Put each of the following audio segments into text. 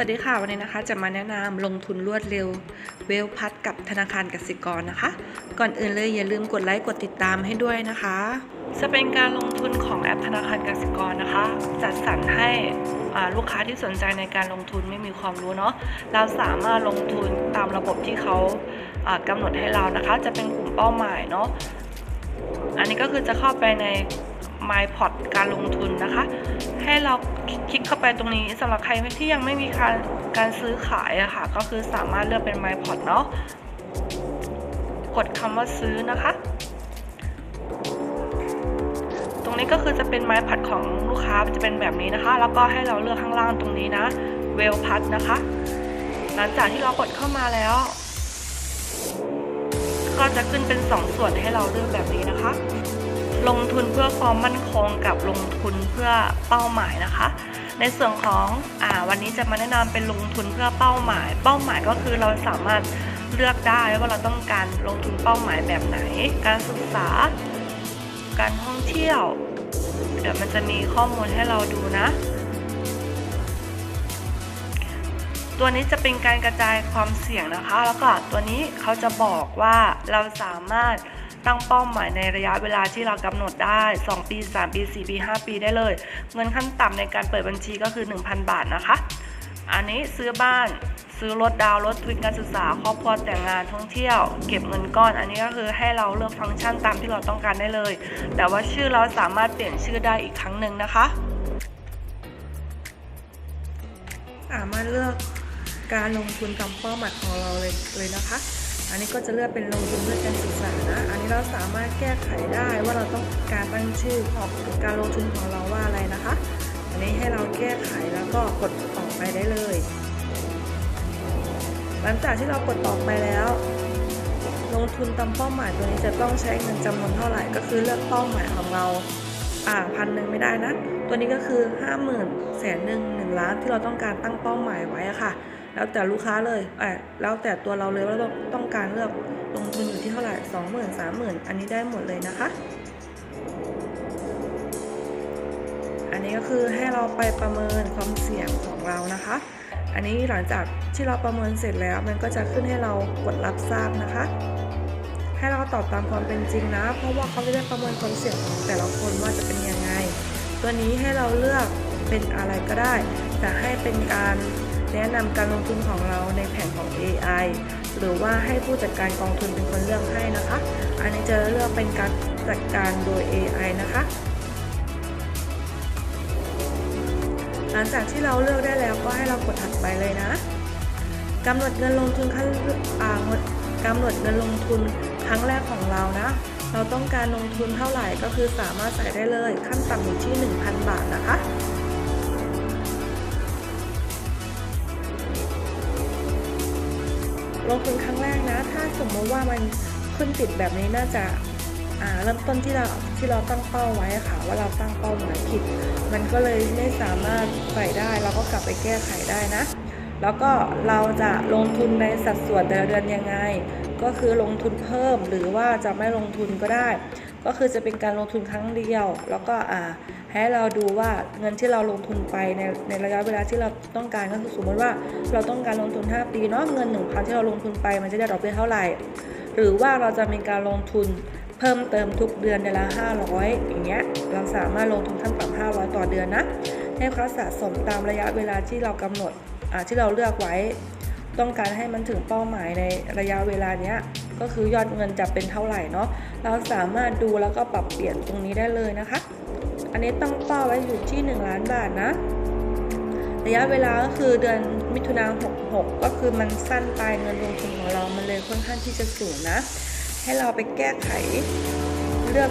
สวัสดีค่ะ วันนี้นะคะจะมาแนะนำลงทุนรวดเร็วเวลพัดกับธนาคารกสิกรนะคะ ก่อนอื่นเลยอย่าลืมกดไลค์กดติดตามให้ด้วยนะคะ จะเป็นการลงทุนของแอปธนาคารกสิกรนะคะ จัดสรรให้ลูกค้าที่สนใจในการลงทุนไม่มีความรู้เนาะเราสามารถลงทุนตามระบบที่เขากำหนดให้เรานะคะ จะเป็นกลุ่มเป้าหมายเนาะอันนี้ก็คือจะเข้าไปใน MyPort การลงทุนนะคะ ให้เราคลิกเข้าไปตรงนี้สำหรับใครที่ยังไม่มีการการซื้อขายอะค่ะ ก็คือสามารถเลือกเป็น MyPort เนาะกดคำว่าซื้อนะคะ ตรงนี้ก็คือจะเป็นไม้ผัดของลูกค้าจะเป็นแบบนี้นะคะ แล้วก็ให้เราเลือกข้างล่างตรงนี้นะเวลพัดนะคะ หลังจากที่เรากดเข้ามาแล้วก็จะขึ้นเป็น 2 ส่วนให้เราเลือกแบบนี้นะคะ ลงทุนเพื่อความมั่นคงกับลงทุนเพื่อเป้าหมายนะคะ ในส่วนของอวันนี้จะมาแนะนำเป็นลงทุนเพื่อเป้าหมาย เป้าหมายก็คือเราสามารถเลือกได้ว่าเราต้องการลงทุนเป้าหมายแบบไหน การศึกษา การท่องเที่ยว เดี๋ยวมันจะมีข้อมูลให้เราดูนะตัวนี้จะเป็นการกระจายความเสี่ยงนะคะ แล้วก็ตัวนี้เขาจะบอกว่าเราสามารถ ตั้งเป้าหมายในระยะเวลาที่เรากำหนดได้ 2 ปี 3 ปี 4 ปี 5 ปีได้เลย เงินขั้นต่ำในการเปิดบัญชีก็คือ 1,000 บาทนะคะ อันนี้ซื้อบ้านซื้อรถดาวรถทุนการศึกษาครอบครัวแต่งงานท่องเที่ยว เก็บเงินก้อน อันนี้ก็คือให้เราเลือกฟังก์ชันตามที่เราต้องการได้เลย แต่ว่าชื่อเราสามารถเปลี่ยนชื่อได้อีกครั้งหนึ่งนะคะ สามารถเลือกการลงทุนตามเป้าหมายของเราเลยเลยนะคะ อันนี้ก็จะเลือกเป็นลงทุนเพื่อการศึกษานะ อันนี้เราสามารถแก้ไขได้ว่าเราต้องการตั้งชื่อของการลงทุนของเราว่าอะไรนะคะ อันนี้ให้เราแก้ไขแล้วก็กดออกไปได้เลย หลังจากที่เรากดออกไปแล้ว ลงทุนตามเป้าหมายตัวนี้จะต้องใช้เงินจำนวนเท่าไหร่ ก็คือเลือกเป้าหมายของเราอ่าพันหนึ่งไม่ได้นะ ตัวนี้ก็คือห้าหมื่นแสนหนึ่งหนึ่งล้านที่เราต้องการตั้งเป้าหมายไว้อะค่ะ แล้วแต่ลูกค้าเลยเออแล้วแต่ตัวเราเลยว่าเราต้องการเลือกลงทุนอยู่ที่เท่าไหร่สองหมื่นสามหมื่นอันนี้ได้หมดเลยนะคะ อันนี้ก็คือให้เราไปประเมินความเสี่ยงของเรานะคะ อันนี้หลังจากที่เราประเมินเสร็จแล้ว มันก็จะขึ้นให้เรากดรับทราบนะคะ ให้เราตอบตามความเป็นจริงนะ เพราะว่าเขาไม่ได้ประเมินความเสี่ยงของแต่ละคนว่าจะเป็นยังไง ตัวนี้ให้เราเลือกเป็นอะไรก็ได้จะให้เป็นการ แนะนำการลงทุนของเราในแผนของ AI หรือว่าให้ผู้จัดการกองทุนเป็นคนเลือกให้นะคะ อันนี้จะเลือกเป็นการจัดการโดย AI นะคะ หลังจากที่เราเลือกได้แล้วก็ให้เรากดถัดไปเลยนะกำหนดเงินลงทุนขั้นอ่ากำหนดเงินลงทุนครั้งแรกของเรานะ เราต้องการลงทุนเท่าไหร่ก็คือสามารถใส่ได้เลย ขั้นต่ำอยู่ที่ 1,000 บาทนะคะ ลงทุนครั้งแรกนะ ถ้าสมมติว่ามันขึ้นติดแบบนี้น่าจะอ่าเริ่มต้นที่เราที่เราตั้งเป้าไว้ค่ะ ว่าเราตั้งเป้าหมายผิด มันก็เลยไม่สามารถไปได้เราก็กลับไปแก้ไขได้นะ แล้วก็เราจะลงทุนในสัดส่วนแต่ละเดือนยังไง ก็คือลงทุนเพิ่มหรือว่าจะไม่ลงทุนก็ได้ ก็คือจะเป็นการลงทุนครั้งเดียว แล้วก็อ่าให้เราดูว่าเงินที่เราลงทุนไปในในระยะเวลาที่เราต้องการก็คือสมมติว่าเราต้องการลงทุน 5 ปีเนาะเงิน1,000ที่เราลงทุนไปมันจะได้ดอกเบี้ยเท่าไหร่ หรือว่าเราจะมีการลงทุนเพิ่มเติมทุกเดือนเดือนละ 500 อย่างเงี้ยเราสามารถลงทุนขั้นต่ำ500 ต่อเดือนนะให้เขาสะสมตามระยะเวลาที่เรากำหนดที่เราเลือกไว้ ต้องการให้มันถึงเป้าหมายในระยะเวลาเนี้ย ก็คือยอดเงินจะเป็นเท่าไหร่เนาะเราสามารถดูแล้วก็ปรับเปลี่ยนตรงนี้ได้เลยนะคะ อันนี้ตั้งเป้าไว้อยู่ที่ 1 ล้านบาทนะระยะเวลาก็คือเดือนมิถุนา66 ก็คือมันสั้นไปเงินลงทุนของเรา มันเลยค่อนข้างที่จะสูงนะ ให้เราไปแก้ไขเลือก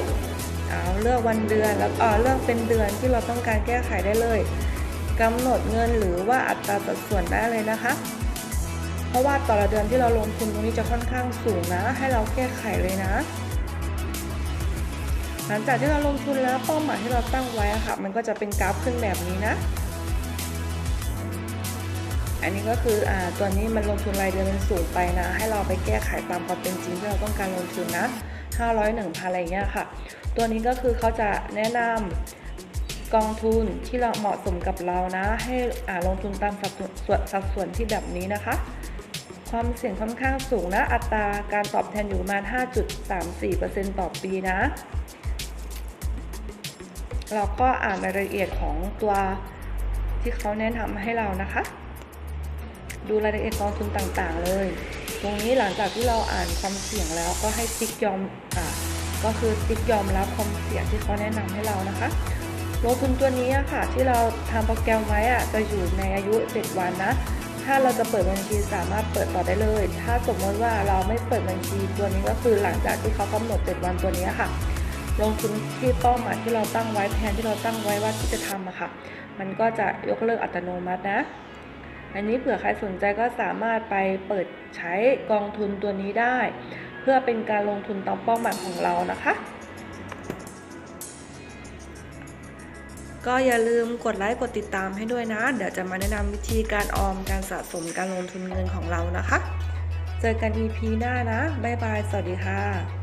เอาเลือกวันเดือนแล้วเออเลือกเป็นเดือนที่เราต้องการแก้ไขได้เลยกำหนดเงินหรือว่าอัตราสัดส่วนได้เลยนะคะ เพราะว่าแต่ละเดือนที่เราลงทุนตรงนี้จะค่อนข้างสูงนะ ให้เราแก้ไขเลยนะ หลังจากที่เราลงทุนแล้วเป้าหมายที่เราตั้งไว้ค่ะ มันก็จะเป็นกราฟขึ้นแบบนี้นะ อันนี้ก็คืออ่าตัวนี้มันลงทุนรายเดือนมันสูงไปนะ ให้เราไปแก้ไขตามความเป็นจริงที่เราต้องการลงทุนนะ500 1,000อะไรอย่างเงี้ยค่ะ ตัวนี้ก็คือเขาจะแนะนกองทุนที่เราเหมาะสมกับเรานะ ให้อ่าลงทุนตามสัดส่วนสัดส่วนที่แบบนี้นะคะ ความเสี่ยงค่อนข้างสูงนะ อัตราการตอบแทนอยู่ประมาณ 5.34%ต่อปีนะ เราก็อ่านรายละเอียดของตัวที่เขาแนะนำให้เรานะคะ ดูรายละเอียดกองทุนต่างๆเลย ตรงนี้หลังจากที่เราอ่านความเสี่ยงแล้วก็ให้ติ๊กยอมอ่าก็คือติ๊กยอมรับความเสี่ยงที่เขาแนะนำให้เรานะคะลงทุนตัวนี้ค่ะที่เราทำโปรแกรมไว้อะจะอยู่ในอายุ 7 วันนะ ถ้าเราจะเปิดบัญชีสามารถเปิดต่อได้เลย ถ้าสมมติว่าเราไม่เปิดบัญชีตัวนี้ก็คือหลังจากที่เขากำหนด7วันตัวนี้ค่ะ ลงทุนที่เป้าหมายที่เราตั้งไว้แผนที่เราตั้งไว้ว่าที่จะทำอะค่ะ มันก็จะยกเลิกอัตโนมัตินะ อันนี้เผื่อใครสนใจก็สามารถไปเปิดใช้กองทุนตัวนี้ได้ เพื่อเป็นการลงทุนตามเป้าหมายของเรานะคะ ก็อย่าลืมกดไลค์กดติดตามให้ด้วยนะ เดี๋ยวจะมาแนะนำวิธีการออมการสะสมการลงทุนเงินของเรานะคะ เจอกัน EP หน้านะ บ๊ายบาย สวัสดีค่ะ